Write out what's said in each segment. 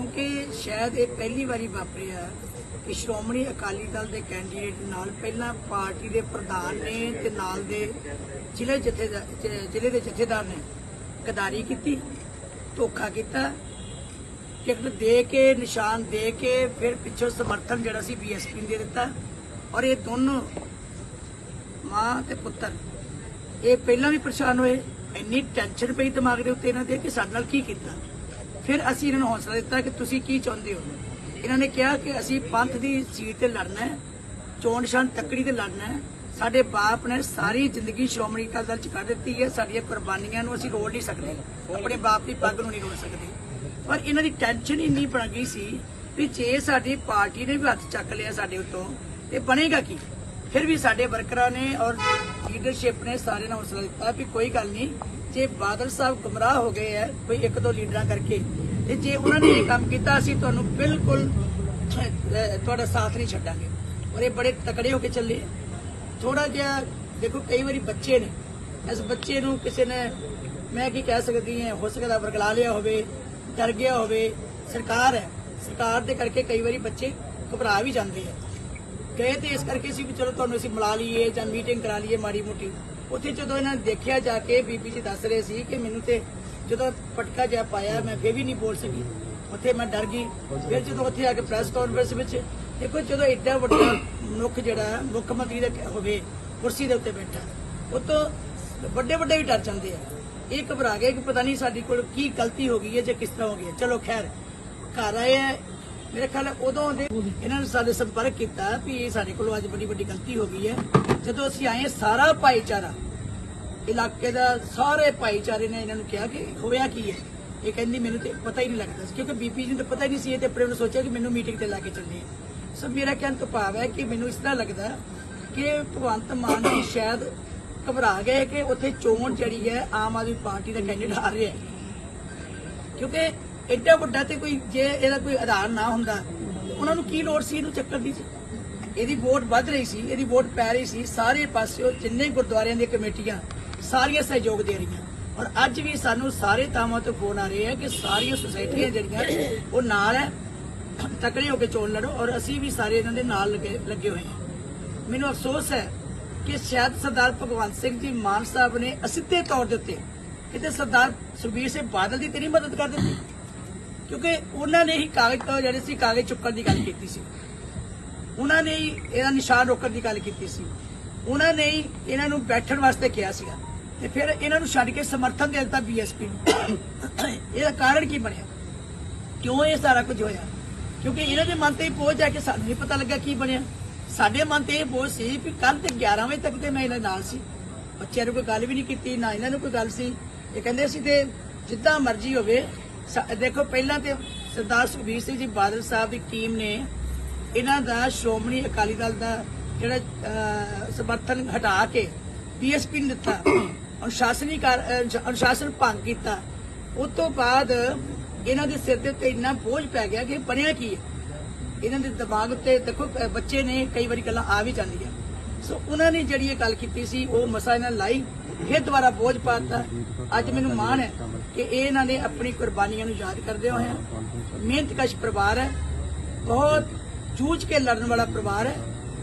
ਕਿਉਂਕਿ ਸ਼ਾਇਦ ਇਹ ਪਹਿਲੀ ਵਾਰੀ ਵਾਪਰਿਆ ਕਿ ਸ਼੍ਰੋਮਣੀ ਅਕਾਲੀ ਦਲ ਦੇ ਕੈਂਡੀਡੇਟ ਨਾਲ ਪਹਿਲਾਂ ਪਾਰਟੀ ਦੇ ਪ੍ਰਧਾਨ ਨੇ ਤੇ ਨਾਲ ਦੇ ਜ਼ਿਲ੍ਹੇ ਜਥੇਦਾਰ ਜ਼ਿਲ੍ਹੇ ਦੇ ਜਥੇਦਾਰ ਨੇ ਗਦਾਰੀ ਕੀਤੀ, ਧੋਖਾ ਕੀਤਾ, ਟਿਕਟ ਦੇ ਕੇ, ਨਿਸ਼ਾਨ ਦੇ ਕੇ, ਫਿਰ ਪਿੱਛੋਂ ਸਮਰਥਨ ਜਿਹੜਾ ਸੀ ਬੀਐਸਪੀ ਦੇ ਦਿੱਤਾ ਔਰ ਇਹ ਦੋਨੋਂ ਮਾਂ ਤੇ ਪੁੱਤਰ, ਇਹ ਪਹਿਲਾਂ ਵੀ ਪਰੇਸ਼ਾਨ ਹੋਏ, ਇੰਨੀ ਟੈਨਸ਼ਨ ਪਈ ਦਿਮਾਗ ਦੇ ਉੱਤੇ ਇਹਨਾਂ ਦੇ ਕਿ ਸਾਡੇ ਨਾਲ ਕੀ ਕੀਤਾ। ਫਿਰ ਅਸੀਂ ਇਹਨਾਂ ਨੂੰ ਹੌਸਲਾ ਦਿੱਤਾ ਕਿ ਤੁਸੀਂ ਕੀ ਚਾਹੁੰਦੇ ਹੋ? ਇਹਨਾਂ ਨੇ ਕਿਹਾ ਕਿ ਅਸੀਂ ਪੰਥ ਦੀ ਸੀਟ ਤੇ ਲੜਨਾ ਹੈ, ਚੋਣ ਨਿਸ਼ਾਨ ਤੱਕੜੀ ਤੇ ਲੜਨਾ ਹੈ। ਸਾਡੇ ਬਾਪ ਨੇ ਸਾਰੀ ਜ਼ਿੰਦਗੀ ਸ਼੍ਰੋਮਣੀ ਅਕਾਲੀ ਦਲ ਚ ਕੱਢ ਦਿੱਤੀ ਹੈ। ਸਾਡੀਆਂ ਕੁਰਬਾਨੀਆਂ ਨੂੰ ਅਸੀਂ ਰੋੜ ਨਹੀਂ ਸਕਦੇ। ਆਪਣੇ ਬਾਪ ਦੀ ਪੱਗ ਨੂੰ ਨਹੀਂ ਰੋੜ ਸਕਦੇ। ਪਰ ਇਹਨਾਂ ਦੀ ਟੈਨਸ਼ਨ ਇੰਨੀ ਬਣ ਗਈ ਸੀ ਵੀ ਜੇ ਸਾਡੀ ਪਾਰਟੀ ਨੇ ਵੀ ਹੱਥ ਚੱਕ ਲਿਆ ਸਾਡੇ ਉੱਤੋਂ, ਤੇ ਬਣੇਗਾ ਕੀ? ਫਿਰ ਵੀ ਸਾਡੇ ਵਰਕਰਾਂ ਨੇ ਔਰ ਲੀਡਰਸ਼ਿਪ ਨੇ ਸਾਰੇ ਨੂੰ ਹੌਸਲਾ ਦਿੱਤਾ ਵੀ ਕੋਈ ਗੱਲ ਨਹੀਂ ਜੇ ਬਾਦਲ ਸਾਹਿਬ ਗੁੰਮਰਾਹ ਹੋ ਗਏ ਹੈ, ਕੋਈ ਇੱਕ ਦੋ ਲੀਡਰਾਂ ਕਰਕੇ, ਤੇ ਜੇ ਉਹਨਾਂ ਨੇ ਇਹ ਕੰਮ ਕੀਤਾ, ਅਸੀਂ ਤੁਹਾਨੂੰ ਬਿਲਕੁਲ ਤੁਹਾਡਾ ਸਾਥ ਨਹੀਂ ਛੱਡਾਂਗੇ। ਔਰ ਇਹ ਬੜੇ ਤਕੜੇ ਹੋ ਕੇ ਚੱਲੇ ਥੋੜਾ ਜਿਹਾ, ਦੇਖੋ, ਕਈ ਵਾਰੀ ਬੱਚੇ ਨੇ, ਇਸ ਬੱਚੇ ਨੂੰ ਕਿਸੇ ਨੇ, ਮੈਂ ਕੀ ਕਹਿ ਸਕਦੀ ਹਾਂ, ਹੋ ਸਕਦਾ ਵਰਗਲਾ ਲਿਆ ਹੋਵੇ, ਡਰ ਗਿਆ ਹੋਵੇ, ਸਰਕਾਰ ਹੈ, ਸਰਕਾਰ ਦੇ ਕਰਕੇ ਕਈ ਵਾਰੀ ਬੱਚੇ ਘਬਰਾ ਵੀ ਜਾਂਦੇ ਆ ਗਏ ਤੇ ਇਸ ਕਰਕੇ ਸੀ ਵੀ ਚਲੋ ਤੁਹਾਨੂੰ ਅਸੀਂ ਮਿਲਾ ਲਈਏ ਜਾਂ ਮੀਟਿੰਗ ਕਰਾ ਲਈਏ ਮਾੜੀ ਮੋਟੀ। ਉੱਥੇ ਜਦੋਂ ਇਹਨਾਂ ਨੇ ਦੇਖਿਆ ਜਾ ਕੇ ਬੀਬੀ ਜੀ ਦੱਸ ਰਹੇ ਸੀ ਕਿ ਮੈਨੂੰ ਤੇ ਜਦੋਂ ਪਟਕਾ ਜਿਹਾ ਪਾਇਆ, ਮੈਂ ਫੇਰ ਵੀ ਨਹੀਂ ਬੋਲ ਸਕੀ। ਉੱਥੇ ਮੈਂ ਡਰ ਗਈ। ਫਿਰ ਜਦੋਂ ਉੱਥੇ ਆ ਕੇ ਪ੍ਰੈਸ ਕਾਨਫਰੰਸ ਵਿੱਚ ਦੇਖੋ ਜਦੋਂ ਐਡਾ ਵੱਡਾ ਮਨੁੱਖ ਜਿਹੜਾ ਮੁੱਖ ਮੰਤਰੀ ਦਾ ਹੋਵੇ, ਕੁਰਸੀ ਦੇ ਉੱਤੇ ਬੈਠਾ, ਉਹ ਤੋਂ ਵੱਡੇ ਵੱਡੇ ਵੀ ਡਰ ਜਾਂਦੇ ਆ। ਇਹ ਘਬਰਾ ਗਏ ਕਿ ਪਤਾ ਨਹੀਂ ਸਾਡੀ ਕੋਲ ਕੀ ਗਲਤੀ ਹੋ ਗਈ ਹੈ ਜਾਂ ਕਿਸ ਤਰ੍ਹਾਂ ਹੋ ਗਈ ਹੈ। ਚਲੋ ਖੈਰ, ਘਰ ਆਏ ਆ ਮੇਰੇ ਖਿਆਲ ਉਦੋਂ ਦੇ ਇਹਨਾਂ ਨੇ ਸਾਡੇ ਸੰਪਰਕ ਕੀਤਾ ਵੀ ਇਹ ਸਾਡੇ ਕੋਲੋਂ ਅੱਜ ਬੜੀ ਵੱਡੀ ਗਲਤੀ ਹੋ ਗਈ ਹੈ। ਜਦੋਂ ਅਸੀਂ ਆਏ ਸਾਰਾ ਭਾਈਚਾਰਾ, ਇਲਾਕੇ ਦਾ ਸਾਰੇ ਭਾਈਚਾਰੇ ਨੇ ਇਹਨਾਂ ਨੂੰ ਕਿਹਾ ਕਿ ਹੋਇਆ ਕੀ ਹੈ? ਇਹ ਕਹਿੰਦੀ, ਮੈਨੂੰ ਤੇ ਪਤਾ ਹੀ ਨਹੀਂ ਲੱਗਦਾ ਸੀ, ਕਿਉਂਕਿ ਬੀਪੀ ਜੀ ਨੂੰ ਪਤਾ ਹੀ ਨਹੀਂ ਸੀ, ਇਹ ਤੇ ਆਪਣੇ ਨੂੰ ਸੋਚਿਆ ਕਿ ਮੈਨੂੰ ਮੀਟਿੰਗ ਤੇ ਲਾ ਕੇ ਚੱਲੇ ਸੋ ਮੇਰਾ ਕਹਿਣ ਤੋਂ ਭਾਵ ਹੈ ਕਿ ਮੈਨੂੰ ਇਸ ਤਰ੍ਹਾਂ ਲੱਗਦਾ ਕਿ ਭਗਵੰਤ ਮਾਨ ਜੀ ਸ਼ਾਇਦ ਘਬਰਾ ਗਏ ਕਿ ਉੱਥੇ ਚੋਣ ਜਿਹੜੀ ਹੈ ਆਮ ਆਦਮੀ ਪਾਰਟੀ ਦਾ ਕੈਂਡੀਡੇਟ ਆ ਰਿਹਾ ਕਿਉਂਕਿ ਐਡਾ ਵੱਡਾ ਤੇ ਕੋਈ ਜੇ ਇਹਦਾ ਕੋਈ ਆਧਾਰ ਨਾ ਹੁੰਦਾ, ਉਹਨਾਂ ਨੂੰ ਕੀ ਲੋੜ ਸੀ ਇਹਨੂੰ ਚੱਕਰ ਦੀ? ਇਹਦੀ ਵੋਟ ਵੱਧ ਰਹੀ ਸੀ, ਇਹਦੀ ਵੋਟ ਪੈ ਰਹੀ ਸੀ, ਸਾਰੇ ਪਾਸਿਓਂ ਜਿੰਨੇ ਗੁਰਦੁਆਰਿਆਂ ਦੀਆਂ ਕਮੇਟੀਆਂ ਸਾਰੀਆਂ ਸਹਿਯੋਗ ਦੇ ਰਹੀਆਂ। ਔਰ ਅੱਜ ਵੀ ਸਾਨੂੰ ਸਾਰੇ ਥਾਵਾਂ ਤੋਂ ਫੋਨ ਆ ਰਹੇ ਆ ਕਿ ਸਾਰੀਆਂ ਸੁਸਾਇਟੀਆਂ ਜਿਹੜੀਆਂ, ਉਹ ਨਾਲ ਹੈ। ਤਕੜੇ ਹੋ ਕੇ ਚੋਣ ਲੜੋ ਔਰ ਅਸੀਂ ਵੀ ਸਾਰੇ ਇਹਨਾਂ ਦੇ ਨਾਲ ਲੱਗੇ ਲੱਗੇ ਹੋਏ ਹਾਂ। ਮੈਨੂੰ ਅਫਸੋਸ ਹੈ ਕਿ ਸ਼ਾਇਦ ਸਰਦਾਰ ਭਗਵੰਤ ਸਿੰਘ ਜੀ ਮਾਨ ਸਾਹਿਬ ਨੇ ਅਸਿੱਧੇ ਤੌਰ ਦੇ ਉੱਤੇ ਕਿਤੇ ਸਰਦਾਰ ਸੁਖਬੀਰ ਸਿੰਘ ਬਾਦਲ ਦੀ ਤੇਰੀ ਮਦਦ ਕਰ ਦਿੱਤੀ। ਕਿਉਂਕਿ ਉਹਨਾਂ ਨੇ ਹੀ ਕਾਗਜ਼ ਤੋਂ ਜਿਹੜੇ ਸੀ ਕਾਗਜ਼ ਚੁੱਕਣ ਦੀ ਗੱਲ ਕੀਤੀ ਸੀ। ਉਹਨਾਂ ਨੇ ਹੀ ਇਹਦਾ ਨਿਸ਼ਾਨ ਰੋਕਣ ਦੀ ਗੱਲ ਕੀਤੀ ਸੀ। ਉਹਨਾਂ ਨੇ ਹੀ ਇਹਨਾਂ ਨੂੰ ਬੈਠਣ ਵਾਸਤੇ ਕਿਹਾ ਸੀਗਾ। ਤੇ ਫਿਰ ਇਹਨਾਂ ਨੂੰ ਛੱਡ ਕੇ ਸਮਰਥਨ ਦੇ ਦਿੱਤਾ ਬੀਐਸਪੀ ਨੂੰ। ਇਹਦਾ ਕਾਰਨ ਕੀ ਬਣਿਆ? ਕਿਉਂ ਇਹ ਸਾਰਾ ਕੁਝ ਹੋਇਆ? ਕਿਉਂਕਿ ਇਹਨਾਂ ਦੇ ਮਨ ਤੇ ਹੀ ਪਹੁੰਚ ਜਾ ਕੇ ਸਾਨੂੰ ਨਹੀਂ ਪਤਾ ਲੱਗਾ ਕੀ ਬਣਿਆ। ਸਾਡੇ ਮਨ ਤੇ ਇਹ ਬੋਝ ਸੀ ਕਿ ਕੱਲ ਤੇ 11 ਵਜੇ ਤੱਕ ਤੇ ਮੈਂ ਇਹਨਾਂ ਨਾਲ ਸੀ। ਬੱਚਿਆਂ ਨੂੰ ਕੋਈ ਗੱਲ ਵੀ ਨਹੀਂ ਕੀਤੀ, ਨਾ ਇਹਨਾਂ ਨੂੰ ਕੋਈ ਗੱਲ ਸੀ। ਇਹ ਕਹਿੰਦੇ ਸੀ ਤੇ ਜਿੱਦਾਂ ਮਰਜ਼ੀ ਹੋਵੇ ਦੇਖੋ ਪਹਿਲਾਂ ਤੇ ਸਰਦਾਰ ਸੁਖਬੀਰ ਸਿੰਘ ਜੀ ਬਾਦਲ ਸਾਹਿਬ ਦੀ ਟੀਮ ਨੇ ਇਹਨਾਂ ਦਾ ਸ਼੍ਰੋਮਣੀ ਅਕਾਲੀ ਦਲ ਦਾ ਜਿਹੜਾ ਸਮਰਥਨ ਹਟਾ ਕੇ ਬੀਐਸਪੀ ਨੂੰ ਦਿੱਤਾ ਅਨੁਸ਼ਾਸਨੀ ਕਾਰ- ਅਹ, ਅਨੁਸ਼ਾਸਨ ਭੰਗ ਕੀਤਾ। ਉਸ ਤੋਂ ਬਾਅਦ ਇਹਨਾਂ ਦੇ ਸਿਰ ਦੇ ਉੱਤੇ ਇੰਨਾ ਬੋਝ ਪੈ ਗਿਆ ਕਿ ਬਣਿਆ ਕੀ ਹੈ? ਇਹਨਾਂ ਦੇ ਦਿਮਾਗ ਉੱਤੇ ਦੇਖੋ ਬੱਚੇ ਨੇ ਕਈ ਵਾਰੀ ਗੱਲਾਂ ਆ ਵੀ ਜਾਂਦੀਆਂ। ਸੋ ਉਹਨਾਂ ਨੇ ਜਿਹੜੀ ਇਹ ਗੱਲ ਕੀਤੀ ਸੀ ਉਹ ਮਸਾ ਇਹਨਾਂ ਲਾਈ ਫਿਰ ਦੁਬਾਰਾ ਬੋਝ ਪਾਤਾ ਅੱਜ ਮੈਨੂੰ ਮਾਣ ਹੈ ਕਿ ਇਹ ਇਹਨਾਂ ਨੇ ਆਪਣੀ ਕੁਰਬਾਨੀਆਂ ਨੂੰ ਯਾਦ ਕਰਦੇ ਹੋਏ ਮਿਹਨਤਕਸ਼ ਪਰਿਵਾਰ ਹੈ। ਬਹੁਤ ਜੂਝ ਕੇ ਲੜਨ ਵਾਲਾ ਪਰਿਵਾਰ ਹੈ।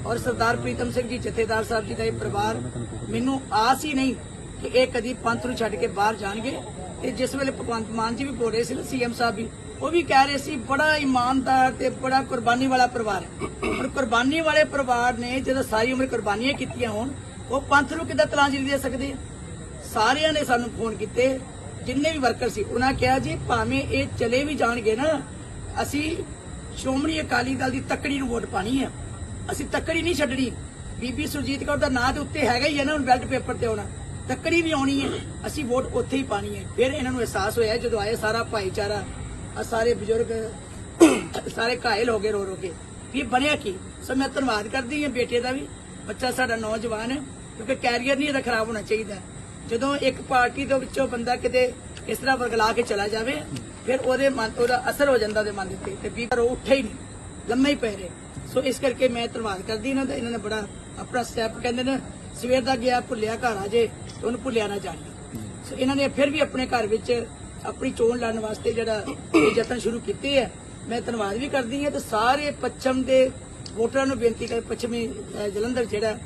ਔਰ ਸਰਦਾਰ ਪ੍ਰੀਤਮ ਸਿੰਘ ਜੀ ਜਥੇਦਾਰ ਸਾਹਿਬ ਜੀ ਦਾ ਇਹ ਪਰਿਵਾਰ ਮੈਨੂੰ ਆਸ ਹੀ ਨਹੀਂ ਕਿ ਇਹ ਕਦੀ ਪੰਥ ਨੂੰ ਛੱਡ ਕੇ ਬਾਹਰ ਜਾਣਗੇ। ਤੇ ਜਿਸ ਵੇਲੇ ਭਗਵੰਤ ਮਾਨ ਜੀ ਵੀ ਬੋਲ ਰਹੇ ਸੀ ਨਾ ਸੀਐਮ ਸਾਹਿਬ ਵੀ, ਉਹ ਵੀ ਕਹਿ ਰਹੇ ਸੀ, ਬੜਾ ਇਮਾਨਦਾਰ ਤੇ ਬੜਾ ਕੁਰਬਾਨੀ ਵਾਲਾ ਪਰਿਵਾਰ ਹੈ। ਪਰ ਕੁਰਬਾਨੀ ਵਾਲੇ ਪਰਿਵਾਰ ਨੇ ਜਦੋਂ ਸਾਰੀ ਉਮਰ ਕੁਰਬਾਨੀਆਂ ਕੀਤੀਆਂ ਹੋਣ, ਉਹ ਪੰਥ ਨੂੰ ਕਿੱਦਾਂ ਤਲਾਂਜਲੀ ਦੇ ਸਕਦੇ ਆ? ਸਾਰਿਆਂ ਨੇ ਸਾਨੂੰ ਫੋਨ ਕੀਤੇ ਜਿੰਨੇ ਵੀ ਵਰਕਰ ਸੀ, ਉਹਨਾਂ ਕਿਹਾ ਜੀ, ਭਾਵੇਂ ਇਹ ਚਲੇ ਵੀ ਜਾਣਗੇ ਨਾ, ਅਸੀਂ ਸ਼੍ਰੋਮਣੀ ਅਕਾਲੀ ਦਲ ਦੀ ਤੱਕੜੀ ਨੂੰ ਵੋਟ ਪਾਣੀ ਹੈ ਅਸੀਂ ਤੱਕੜੀ ਨਹੀਂ ਛੱਡਣੀ। ਬੀਬੀ ਸੁਰਜੀਤ ਕੌਰ ਦਾ ਨਾਂ ਤੇ ਉੱਤੇ ਹੈਗਾ ਹੀ ਹੈ ਨਾ, ਹੁਣ ਬੈਲਟ ਪੇਪਰ ਤੇ ਆਉਣਾ। ਤੱਕੜੀ ਵੀ ਆਉਣੀ ਹੈ ਅਸੀਂ ਵੋਟ ਉੱਥੇ ਹੀ ਪਾਣੀ ਹੈ ਫਿਰ ਇਹਨਾਂ ਨੂੰ ਅਹਿਸਾਸ ਹੋਇਆ, ਜਦੋਂ ਆਏ ਸਾਰਾ ਭਾਈਚਾਰਾ ਆ ਸਾਰੇ ਬਜ਼ੁਰਗ, ਸਾਰੇ ਘਾਇਲ ਹੋ ਗਏ ਰੋ ਰੋ ਕੇ। ਵੀ ਬਣਿਆ ਕੀ? ਸੋ ਮੈਂ ਧੰਨਵਾਦ ਕਰਦੀ ਹਾਂ ਬੇਟੇ ਦਾ ਵੀ। ਬੱਚਾ ਸਾਡਾ ਨੌਜਵਾਨ ਹੈ, ਕਿਉਂਕਿ ਕੈਰੀਅਰ ਨਹੀਂ ਇਹਦਾ ਖਰਾਬ ਹੋਣਾ ਚਾਹੀਦਾ। ਜਦੋਂ ਇੱਕ ਪਾਰਟੀ ਦੇ ਵਿੱਚੋਂ ਬੰਦਾ ਕਿਤੇ ਇਸ ਤਰ੍ਹਾਂ ਵਰਗਲਾ ਕੇ ਚਲਾ ਜਾਵੇ, ਫਿਰ ਉਹਦੇ ਮਨ, ਉਹਦਾ ਅਸਰ ਹੋ ਜਾਂਦਾ ਉਹਦੇ ਮਨ ਦੇ ਉੱਤੇ, ਤੇ ਵੀ ਪਰ ਉਹ ਉੱਠੇ ਹੀ ਨਹੀਂ, ਲੰਮੇ ਹੀ ਪੈ ਰਹੇ। ਸੋ ਇਸ ਕਰਕੇ ਮੈਂ ਧੰਨਵਾਦ ਕਰਦੀ ਇਹਨਾਂ ਦਾ, ਇਹਨਾਂ ਨੇ ਬੜਾ ਆਪਣਾ ਸਟੈਪ ਕਹਿੰਦੇ ਨੇ, ਸਵੇਰ ਦਾ ਗਿਆ, ਭੁੱਲਿਆ ਘਰ ਆ ਜੇ ਉਹਨੂੰ ਭੁੱਲਿਆ ਨਾ ਜਾਣੀ। ਸੋ ਇਹਨਾਂ ਨੇ ਫਿਰ ਵੀ ਆਪਣੇ ਘਰ ਵਿੱਚ ਆਪਣੀ ਚੋਣ ਲੜਨ ਵਾਸਤੇ ਜਿਹੜਾ ਇਹ ਯਤਨ ਸ਼ੁਰੂ ਕੀਤੇ ਹੈ ਮੈਂ ਧੰਨਵਾਦ ਵੀ ਕਰਦੀ ਹਾਂ ਤੇ ਸਾਰੇ ਪੱਛਮ ਦੇ ਵੋਟਰਾਂ ਨੂੰ ਬੇਨਤੀ ਕਰ ਪੱਛਮੀ ਜਲੰਧਰ ਜਿਹੜਾ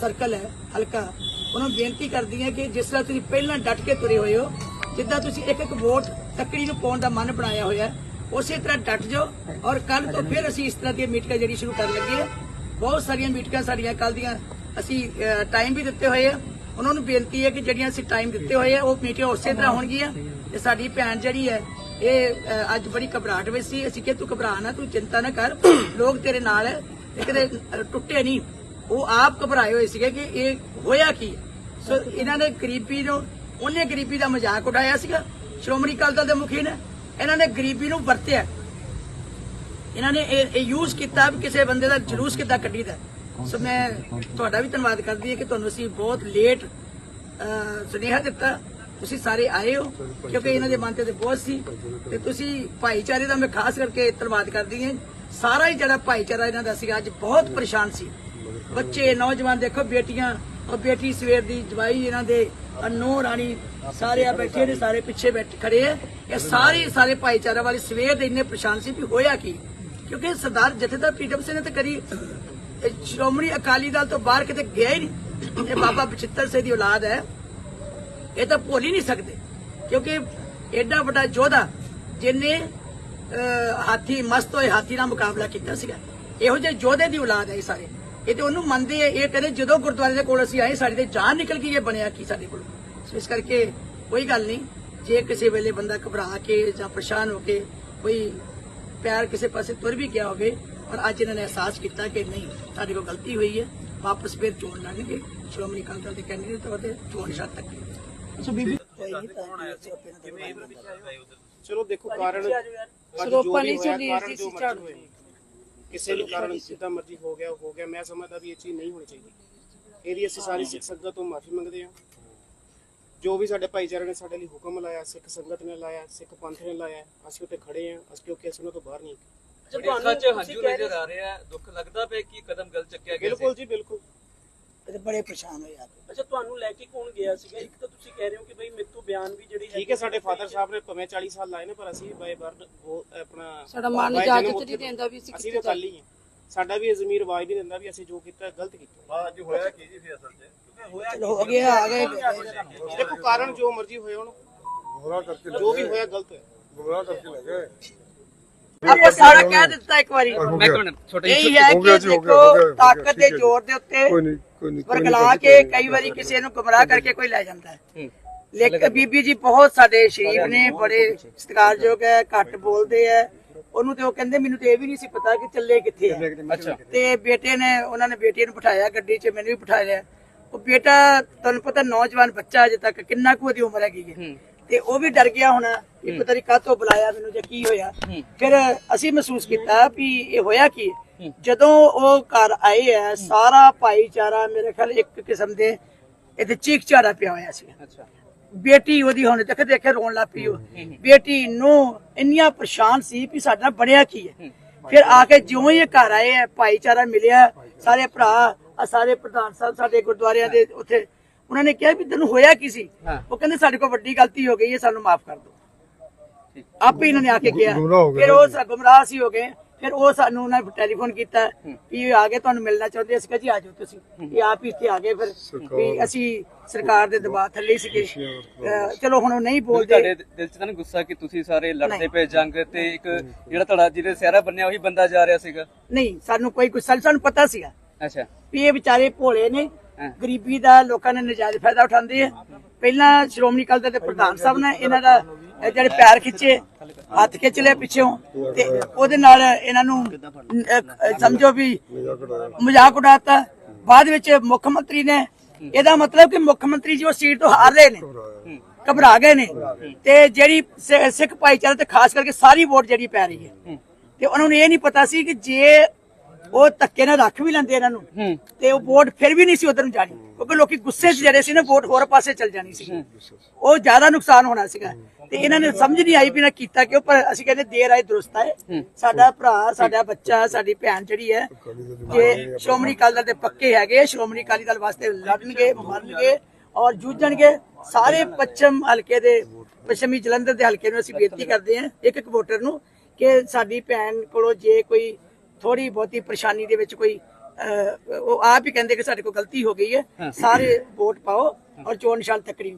ਸਰਕਲ ਹੈ, ਹਲਕਾ ਉਹਨਾਂ ਨੂੰ ਬੇਨਤੀ ਕਰਦੀ ਹਾਂ ਕਿ ਜਿਸ ਤਰ੍ਹਾਂ ਤੁਸੀਂ ਪਹਿਲਾਂ ਡਟ ਕੇ ਤੁਰੇ ਹੋਏ ਹੋ, ਜਿੱਦਾਂ ਤੁਸੀਂ ਇੱਕ ਇੱਕ ਵੋਟ ਤੱਕੜੀ ਨੂੰ ਪਾਉਣ ਦਾ ਮਨ ਬਣਾਇਆ ਹੋਇਆ, ਉਸੇ ਤਰ੍ਹਾਂ ਡਟ ਜਾਓ ਔਰ ਕੱਲ ਤੋਂ ਫਿਰ ਅਸੀਂ ਇਸ ਤਰ੍ਹਾਂ ਦੀ ਮੀਟਿੰਗਾਂ ਜਿਹੜੀ ਸ਼ੁਰੂ ਕਰਨ ਲੱਗੇ ਹਾਂ। ਬਹੁਤ ਸਾਰੀਆਂ ਮੀਟਿੰਗਾਂ ਸਾਡੀਆਂ ਕੱਲ ਦੀਆਂ ਅਸੀਂ ਟਾਈਮ ਵੀ ਦਿੱਤੇ ਹੋਏ ਆ। ਉਹਨਾਂ ਨੂੰ ਬੇਨਤੀ ਹੈ ਕਿ ਜਿਹੜੀਆਂ ਅਸੀਂ ਟਾਈਮ ਦਿੱਤੇ ਹੋਏ ਆ, ਉਹ ਮੀਟਿੰਗ ਉਸੇ ਤਰ੍ਹਾਂ ਹੋਣਗੀਆਂ। ਤੇ ਸਾਡੀ ਭੈਣ ਜਿਹੜੀ ਹੈ, ਇਹ ਅੱਜ ਬੜੀ ਘਬਰਾਹਟ ਵਿੱਚ ਸੀ। ਅਸੀਂ ਕਿ ਤੂੰ ਘਬਰਾ ਨਾ, ਤੂੰ ਚਿੰਤਾ ਨਾ ਕਰ। ਲੋਕ ਤੇਰੇ ਨਾਲ ਹੈ। ਇਹ ਕਦੇ ਟੁੱਟੇ ਨਹੀਂ। ਉਹ ਆਪ ਘਬਰਾਏ ਹੋਏ ਸੀਗੇ ਕਿ ਇਹ ਹੋਇਆ ਕੀ ਸੋ ਇਹਨਾਂ ਨੇ ਗਰੀਬੀ ਨੂੰ, ਉਹਨੇ ਗਰੀਬੀ ਦਾ ਮਜ਼ਾਕ ਉਡਾਇਆ ਸੀਗਾ। ਸ਼੍ਰੋਮਣੀ ਅਕਾਲੀ ਦਲ ਦੇ ਮੁਖੀ ਨੇ, ਇਹਨਾਂ ਨੇ ਗਰੀਬੀ ਨੂੰ ਵਰਤਿਆ। ਇਹਨਾਂ ਨੇ ਇਹ ਯੂਜ਼ ਕੀਤਾ ਵੀ ਕਿਸੇ ਬੰਦੇ ਦਾ ਜਲੂਸ ਕਿੱਦਾਂ ਕੱਢੀਦਾ। ਸੋ ਮੈਂ ਤੁਹਾਡਾ ਵੀ ਧੰਨਵਾਦ ਕਰਦੀ ਹਾਂ ਕਿ ਤੁਹਾਨੂੰ ਅਸੀਂ ਬਹੁਤ ਲੇਟ ਸੁਨੇਹਾ ਦਿੱਤਾ। ਤੁਸੀਂ ਸਾਰੇ ਆਏ ਹੋ, ਕਿਉਂਕਿ ਇਹਨਾਂ ਦੇ ਮਨ ਤੇ ਬਹੁਤ ਸੀ। ਤੇ ਤੁਸੀਂ ਭਾਈਚਾਰੇ ਦਾ ਮੈਂ ਖਾਸ ਕਰਕੇ ਧੰਨਵਾਦ ਕਰਦੀ ਹਾਂ। ਸਾਰਾ ਹੀ ਜਿਹੜਾ ਭਾਈਚਾਰਾ ਇਹਨਾਂ ਦਾ ਸੀਗਾ, ਅੱਜ ਬਹੁਤ ਪਰੇਸ਼ਾਨ ਸੀ। ਬੱਚੇ, ਨੌਜਵਾਨ ਦੇਖੋ ਬੇਟੀਆਂ, ਔਰ ਬੇਟੀ ਸਵੇਰ ਦੀ ਜਵਾਈ ਇਹਨਾਂ ਦੇ ਅਨੋ ਰਾਣੀ ਸਾਰੇ ਆ ਬੈਠੇ ਨੇ, ਸਾਰੇ ਪਿੱਛੇ ਬੈਠੇ, ਖੜੇ ਆ। ਇਹ ਸਾਰੇ ਸਾਰੇ ਭਾਈਚਾਰਾ ਵਾਲੇ ਸਵੇਰ ਦੇ ਇੰਨੇ ਪਰੇਸ਼ਾਨ ਸੀ ਵੀ ਹੋਇਆ ਕੀ? ਕਿਉਂਕਿ ਸਰਦਾਰ ਜਥੇਦਾਰ ਪ੍ਰੀਤਮ ਸਿੰਘ ਨੇ ਤਾਂ ਕਦੀ ਸ਼੍ਰੋਮਣੀ ਅਕਾਲੀ ਦਲ ਤੋਂ ਬਾਹਰ ਕਿਤੇ ਗਿਆ ਹੀ ਨਹੀਂ। ਇਹ ਬਾਬਾ ਬਚਿੱਤਰ ਸਿੰਘ ਦੀ ਔਲਾਦ ਹੈ। ਇਹ ਤਾਂ ਭੁੱਲ ਹੀ ਨਹੀਂ ਸਕਦੇ। ਕਿਉਂਕਿ ਐਡਾ ਵੱਡਾ ਯੋਧਾ ਜਿਨੇ ਹਾਥੀ, ਮਸਤ ਹੋਏ ਹਾਥੀ ਨਾਲ ਮੁਕਾਬਲਾ ਕੀਤਾ ਸੀਗਾ। ਇਹੋ ਜਿਹੇ ਯੋਧੇ ਦੀ ਔਲਾਦ ਹੈ ਇਹ ਸਾਰੇ। ਇਹ ਤੇ ਉਹਨੂੰ ਮੰਨਦੇ ਆ ਇਹ ਕਹਿੰਦੇ ਜਦੋਂ ਗੁਰਦੁਆਰੇ ਦੇ ਕੋਲ ਅਸੀਂ ਆਏ ਸਾਡੀ ਤੇ ਜਾਨ ਨਿਕਲ ਗਈ ਇਹ ਬਣਿਆ ਕੀ ਸਾਡੇ ਕੋਲ। ਸੋ ਇਸ ਕਰਕੇ ਕੋਈ ਗੱਲ ਨਹੀਂ ਜੇ ਕਿਸੇ ਵੇਲੇ ਬੰਦਾ ਘਬਰਾ ਕੇ ਜਾਂ ਪਰੇਸ਼ਾਨ ਹੋ ਕੇ ਕੋਈ ਪਿਆਰ ਕਿਸੇ ਪਾਸੇ ਤੁਰ ਵੀ ਗਿਆ ਹੋਵੇ ਪਰ ਅੱਜ ਇਹਨਾਂ ਨੇ ਅਹਿਸਾਸ ਕੀਤਾ ਕਿ ਨਹੀਂ ਸਾਡੇ ਕੋਲ ਗਲਤੀ ਹੋਈ ਹੈ ਵਾਪਸ ਫਿਰ ਚੋਣ ਲੜਨਗੇ। ਸ਼੍ਰੋਮਣੀ ਅਕਾਲੀ ਦਲ ਦੇ ਕੈਂਡੀਡੇਟ ਤੌਰ ਤੇ ਚੋਣ ਸ਼ਰਤ ਤੱਕ ਸੋ? ਬੀਬੀ ਚਲੋ ਦੇਖੋ ਕਾਰਨ ਸਰੋਪਾ ਨਹੀਂ ਚੱਲੀ ਕਾਰਨ ਸੀ ਝਾੜੂ ਹੋਏ। ਕਿਸੇ ਵੀ ਕਾਰਨ ਜਿੱਦਾਂ ਮਰਜ਼ੀ ਹੋ ਗਿਆ ਹੋ ਗਿਆ ਮੈਂ ਸਮਝਦਾ ਵੀ ਇਹ ਚੀਜ਼ ਨਹੀਂ ਹੋਣੀ ਚਾਹੀਦੀ। ਇਹਦੀ ਅਸੀਂ ਸਾਰੀ ਸਿੱਖ ਸੰਗਤ ਤੋਂ ਮਾਫੀ ਮੰਗਦੇ ਹਾਂ। ਜੋ ਵੀ ਸਾਡੇ ਭਾਈਚਾਰੇ ਨੇ ਸਾਡੇ ਲਈ ਹੁਕਮ ਲਾਇਆ ਸਿੱਖ ਸੰਗਤ ਨੇ ਲਾਇਆ ਸਿੱਖ ਪੰਥ ਨੇ ਲਾਇਆ ਅਸੀਂ ਉੱਤੇ ਖੜੇ ਹਾਂ ਅਸੀਂ ਕਿਉਂਕਿ ਅਸੀਂ ਉਹਨਾਂ ਤੋਂ ਬਾਹਰ ਨਹੀਂ। ਅੱਛਾ ਚ ਹੰਝੂ ਨਜ਼ਰ ਆ ਰਿਹਾ ਦੁੱਖ ਲੱਗਦਾ ਪਿਆ ਕਿ ਕਦਮ ਗਲਤ ਚੱਕਿਆ ਗਿਆ ਬਿਲਕੁਲ ਜੀ ਬਿਲਕੁਲ। ਇਹ ਬੜੇ ਪਰੇਸ਼ਾਨ ਹੋਏ ਯਾਰ ਅੱਛਾ ਤੁਹਾਨੂੰ ਲੈ ਕੇ ਕੌਣ ਗਿਆ ਸੀਗਾ? ਇੱਕ ਤਾਂ ਤੁਸੀਂ ਕਹਿ ਰਹੇ ਹੋ ਕਿ ਬਈ ਮੇਤੋਂ ਬਿਆਨ ਵੀ ਜਿਹੜੀ ਠੀਕ ਹੈ ਸਾਡੇ ਫਾਦਰ ਸਾਹਿਬ ਨੇ ਭਵੇਂ 40 ਸਾਲ ਲਾਏ ਨੇ ਪਰ ਅਸੀਂ ਬਾਏ ਬਰਡ ਉਹ ਆਪਣਾ ਸਾਡਾ ਮਨ by ਇਜਾਜ਼ਤ ਜਨਮ ਨਹੀਂ ਉੱਥੇ- ਦਿੰਦਾ ਵੀ ਅਸੀਂ ਅਸੀਂ ਤਾਂ ਕੱਲ ਹੀ ਹਾਂ। ਸਾਡਾ ਵੀ ਇਹ ਜ਼ਮੀਰ ਆਵਾਜ਼ ਨਹੀਂ ਦਿੰਦਾ ਵੀ ਅਸੀਂ ਜੋ ਕੀਤਾ ਗਲਤ ਕੀਤਾ। ਅੱਜ ਹੋਇਆ ਕੀ ਜੀ ਫਿਰ ਅਸਲ 'ਚ? ਚਲੋ ਹੋ? ਗਿਆ ਆ ਗਏ ਦੇਖੋ ਕਾਰਨ ਜੋ ਮਰਜ਼ੀ ਹੋਏ ਹੁਣ। ਗੁੰਮਰਾਹ ਕਰਕੇ ਜੋ ਵੀ ਹੋਇਆ ਗਲਤ ਹੋਇਆ। ਗੁੰਮਰਾਹ ਕਰਕੇ ਲੱਗੇ ਆਪਾਂ ਸਾਰਾ ਕਹਿ ਦਿੱਤਾ ਇੱਕ ਵਾਰੀ। ਹੋ ਮੈਂ ਗਿਆ। ਇੱਕ ਛੋਟਾ ਜਿਹਾ ਇਹੀ ਹੈ ਹੋ ਗਿਆ ਕਿ ਜੀ, ਹੋ ਗਿਆ, ਦੇਖੋ ਹੋ ਗਿਆ, ਹੋ ਗਿਆ, ਤਾਕਤ ਦੇ ਠੀਕ ਹੈ। ਜ਼ੋਰ ਦੇ ਉੱਤੇ ਕੋਈ ਨਹੀਂ। ਵਰਗਲਾ ਕੇ ਕਈ ਵਾਰੀ ਕਿਸੇ ਨੂੰ ਗੁੰਮਰਾਹ ਕਰਕੇ ਕੋਈ ਲੈ ਜਾਂਦਾ ਹੈ। ਲੇਕਿਨ ਬੀਬੀ ਜੀ ਬਹੁਤ ਸਾਡੇ ਸ਼ਰੀਫ ਨੇ ਬੜੇ ਸਤਿਕਾਰਯੋਗ ਹੈ ਘੱਟ ਬੋਲਦੇ ਹੈ। ਉਹਨੂੰ ਤੇ ਉਹ ਕਹਿੰਦੇ ਮੈਨੂੰ ਤੇ ਇਹ ਵੀ ਨਹੀਂ ਸੀ ਪਤਾ ਕਿ ਚੱਲੇ ਕਿੱਥੇ ਤੇ ਬੇਟੇ ਨੇ ਉਹਨਾਂ ਨੇ ਬੇਟੀ ਨੂੰ ਬਿਠਾਇਆ ਗੱਡੀ 'ਚ ਮੈਨੂੰ ਵੀ ਬਿਠਾ ਲਿਆ। ਉਹ ਬੇਟਾ ਤੁਹਾਨੂੰ ਪਤਾ ਨੌਜਵਾਨ ਬੱਚਾ ਅਜੇ ਤੱਕ ਕਿੰਨਾ ਕੁ ਉਹਦੀ ਉਮਰ ਹੈਗੀ ਹੈ। ਤੇ ਉਹ ਵੀ ਡਰ ਗਿਆ ਹੋਣਾ ਕਿ ਪਤਾ ਨਹੀਂ ਕਾਹਤੋਂ ਬੁਲਾਇਆ ਮੈਨੂੰ ਜਾਂ ਕੀ ਹੋਇਆ। ਫਿਰ ਅਸੀਂ ਮਹਿਸੂਸ ਕੀਤਾ ਵੀ ਇਹ ਹੋਇਆ ਕੀ ਹੈ। ਜਦੋਂ ਉਹ ਘਰ ਆਏ ਆ ਸਾਰਾ ਭਾਈਚਾਰਾ ਮੇਰੇ ਖਿਆਲ ਇੱਕ ਕਿਸਮ ਦੇ ਇਹਦੇ ਚੀਕ ਝਾੜਾ ਪਿਆ ਹੋਇਆ ਸੀ। ਅੱਛਾ। ਬੇਟੀ ਉਹਦੀ ਹੁਣ ਦੇਖ ਦੇਖੇ ਰੋਣ ਲੱਗ ਪਈ ਉਹ। ਬੇਟੀ ਨੂੰ ਇੰਨੀਆਂ ਪਰੇਸ਼ਾਨ ਸੀ ਵੀ ਸਾਡਾ ਬਣਿਆ ਕੀ ਹੈ। ਫਿਰ ਆ ਕੇ ਜਿਉਂ ਹੀ ਇਹ ਘਰ ਆਏ ਆ ਭਾਈਚਾਰਾ ਮਿਲਿਆ ਸਾਰੇ ਭਰਾ ਆ ਸਾਰੇ ਪ੍ਰਧਾਨ ਸਾਹਿਬ ਸਾਡੇ ਗੁਰਦੁਆਰਿਆਂ ਦੇ ਉੱਥੇ। ਉਹਨਾਂ ਨੇ ਕਿਹਾ ਵੀ ਤੈਨੂੰ ਹੋਇਆ ਕੀ ਸੀ? ਉਹ ਕਹਿੰਦੇ ਸਾਡੇ ਕੋਲ ਵੱਡੀ ਗਲਤੀ ਹੋ ਗਈ ਹੈ ਸਾਨੂੰ ਮਾਫ ਕਰ ਦਿਓ। ਆਪੇ ਇਹਨਾਂ ਨੇ ਆ ਕੇ ਕਿਹਾ। ਫਿਰ ਉਹ ਗੁੰਮਰਾਹ ਸੀ ਹੋ ਗਏ। ਫਿਰ ਉਹ ਸਾਨੂੰ ਉਹਨਾਂ ਨੇ ਟੈਲੀਫੋਨ ਕੀਤਾ ਵੀ ਆ ਗਏ ਤੁਹਾਨੂੰ ਮਿਲਣਾ ਚਾਹੁੰਦੇ ਅਸੀਂ ਕਿਹਾ ਜੀ ਆ ਜਾਓ ਤੁਸੀਂ। ਇਹ ਆਪ ਹੀ ਇੱਥੇ ਆ ਗਏ ਫਿਰ ਵੀ ਅਸੀਂ ਸਰਕਾਰ ਦੇ ਦਬਾਅ ਥੱਲੇ ਸੀਗੇ। ਅਹ ਚਲੋ ਹੁਣ ਉਹ ਨਹੀਂ ਬੋਲਦੇ। ਤੁਹਾਡੇ ਦਿਲ 'ਚ ਤਾਂ ਨੀ ਗੁੱਸਾ ਕਿ ਤੁਸੀਂ ਸਾਰੇ ਲੜਦੇ ਪਏ ਜੰਗ ਤੇ ਇੱਕ ਜਿਹੜਾ ਤੁਹਾਡਾ ਜਿਹਦੇ ਸਿਹਰਾ ਬੰਨਿਆ ਉਹੀ ਬੰਦਾ ਜਾ ਰਿਹਾ ਸੀਗਾ? ਨਹੀਂ ਸਾਨੂੰ ਕੋਈ ਗੁੱਸਾ ਨਹੀਂ, ਸਾਨੂੰ ਪਤਾ ਸੀਗਾ ਅੱਛਾ। ਵੀ ਇਹ ਵਿਚਾਰੇ ਭੋਲੇ ਨੇ। ਹਾਂ। ਗਰੀਬੀ ਦਾ ਲੋਕਾਂ ਨੇ ਨਜਾਇਜ਼ ਫਾਇਦਾ ਉਠਾਉਂਦੇ ਆ। ਪਹਿਲਾਂ ਸ਼੍ਰੋਮਣੀ ਅਕਾਲੀ ਦਲ ਦੇ ਪ੍ਰਧਾਨ ਸਾਹਿਬ ਨੇ ਇਹਨਾਂ ਦਾ ਜਿਹੜੇ ਪੈਰ ਖਿੱਚੇ ਹੱਥ ਖਿੱਚ ਲਿਆ ਪਿੱਛੋਂ ਤੇ ਉਹਦੇ ਨਾਲ ਇਹਨਾਂ ਨੂੰ ਸਮਝੋ ਵੀ ਮਜ਼ਾਕ ਉਡਾਤਾ। ਬਾਅਦ ਵਿੱਚ ਮੁੱਖ ਮੰਤਰੀ ਨੇ ਇਹਦਾ ਮਤਲਬ ਕਿ ਮੁੱਖ ਮੰਤਰੀ ਜੀ ਉਹ ਸੀਟ ਤੋਂ ਹਾਰ ਰਹੇ ਨੇ, ਘਬਰਾ ਗਏ ਨੇ। ਤੇ ਜਿਹੜੀ ਸਿੱਖ ਭਾਈਚਾਰੇ ਤੇ ਖਾਸ ਕਰਕੇ ਸਾਰੀ ਵੋਟ ਜਿਹੜੀ ਪੈ ਰਹੀ ਹੈ, ਤੇ ਉਹਨਾਂ ਨੂੰ ਇਹ ਨਹੀਂ ਪਤਾ ਸੀ ਕਿ ਜੇ ਉਹ ਧੱਕੇ ਨਾਲ ਰੱਖ ਵੀ ਲੈਂਦੇ ਇਹਨਾਂ ਨੂੰ। ਤੇ ਉਹ ਵੋਟ ਫਿਰ ਵੀ ਨਹੀਂ ਸੀ ਉਧਰ ਨੂੰ ਜਾਣੀ। ਕਿਉਂਕਿ ਲੋਕੀ ਗੁੱਸੇ 'ਚ ਜਿਹੜੇ ਸੀ ਨਾ ਵੋਟ ਹੋਰ ਪਾਸੇ ਚਲ ਜਾਣੀ ਸੀ। ਉਹ ਜ਼ਿਆਦਾ ਨੁਕਸਾਨ ਹੋਣਾ ਸੀਗਾ। ਤੇ ਇਹਨਾਂ ਨੇ ਸਮਝ ਨਹੀਂ ਆਈ ਵੀ ਨਾ ਕੀਤਾ ਕਿਉਂ ਪਰ ਅਸੀਂ ਕਹਿੰਦੇ ਦੇਰ ਆਏ ਦਰੁਸਤ ਹੈ। ਸਾਡਾ ਭਰਾ ਸਾਡਾ ਬੱਚਾ ਸਾਡੀ ਭੈਣ ਜਿਹੜੀ ਹੈ ਜੇ ਸ਼੍ਰੋਮਣੀ ਅਕਾਲੀ ਦਲ ਦੇ ਪੱਕੇ ਹੈਗੇ ਸ਼੍ਰੋਮਣੀ ਅਕਾਲੀ ਦਲ ਵਾਸਤੇ ਲੜਨਗੇ ਮਰਨਗੇ ਔਰ ਜੂਝਣਗੇ ਸਾਰੇ ਪੱਛਮ ਹਲਕੇ ਦੇ ਪੱਛਮੀ ਜਲੰਧਰ ਦੇ ਹਲਕੇ ਨੂੰ ਅਸੀਂ ਬੇਨਤੀ ਕਰਦੇ ਹਾਂ ਇੱਕ ਇੱਕ ਵੋਟਰ ਨੂੰ ਕਿ ਸਾਡੀ ਭੈਣ ਕੋਲੋਂ ਜੇ ਕੋਈ ਥੋੜੀ ਬਹੁਤੀ ਪਰੇਸ਼ਾਨੀ ਦੇ ਵਿੱਚ ਕੋਈ ਉਹ ਆਪ ਹੀ ਕਹਿੰਦੇ ਕਿ ਸਾਡੇ ਕੋਲ ਗਲਤੀ ਹੋ ਗਈ ਹੈ। ਸਾਰੇ ਵੋਟ ਪਾਓ ਔਰ ਚੋਣ ਨਿਸ਼ਾਨ ਤੱਕੜੀ